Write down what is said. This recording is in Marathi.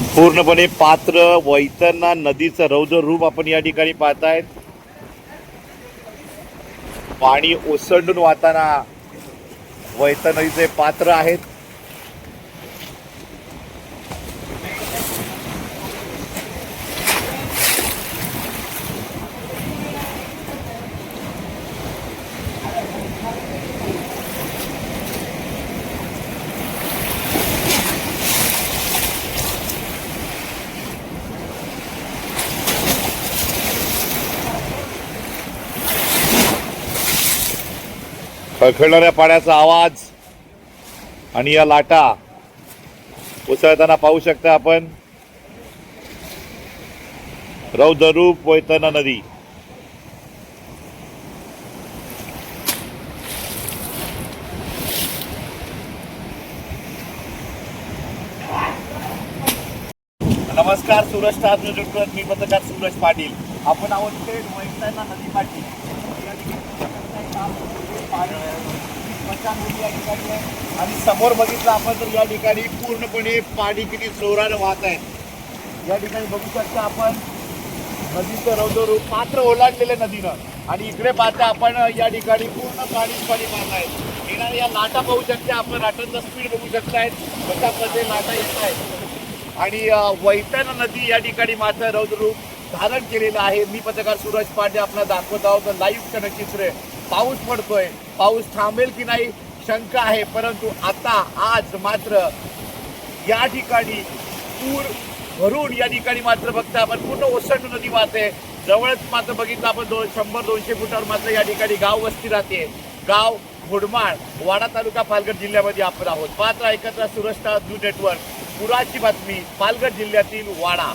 पूर्णपणे पात्र वैतरणा नदीचं रौद्र रूप आपण या ठिकाणी पाहतायत. पाणी ओसंडून वाहताना वैतरणा नदीचे पात्र आहेत. खळखळणाऱ्या पाण्याचा आवाज आणि या लाटा उसळताना पाहू शकता आपण. रौद्ररूप वैतना नदी. नमस्कार सूरज स्टार न्यूज नेटवर्क. मी पत्रकार सूरज पाटील. आपण आहोत थेट वैतना नदी पाणी या ठिकाणी आहे. आणि समोर बघितलं आपण तर या ठिकाणी पूर्णपणे पाणी किती जोरानं वाहत आहे. या ठिकाणी बघू शकता आपण नदीचं रौद्र पात्र ओलांडलेलं नदीनं. आणि इकडे पाहता आपण या ठिकाणी पूर्ण पाणीच पाणी पाहत आहे. येणाऱ्या या लाटा बघू शकता आपण लाटांचा स्पीड बघू शकतायत. कशामध्ये लाटा येत आहेत. आणि वैतन नदी या ठिकाणी मात्र रौद्ररूप धारण केलेलं आहे. मी पत्रकार सूरज पांडे आपला दाखवत आहोत. लाईव्ह कन चित्र आहे. पाऊस पडतोय. पाऊस थांबेल की नाही? शंका आहे. परंतु आता आज मात्र या ठिकाणी पूर भरून या ठिकाणी मात्र बघता आपण पूर्ण ओसंडून नदी वाहते जवळच मात्र बघितलं आपण दोन शंभर दोनशे फुटावर मात्र या ठिकाणी गाव वस्ती राहते. गाव घोडमाळ वाडा तालुका पालघर जिल्ह्यामध्ये आपण आहोत. पात्र ऐकत सुरक्षा न्यूज नेटवर्क. पुराची बातमी पालघर जिल्ह्यातील वाडा.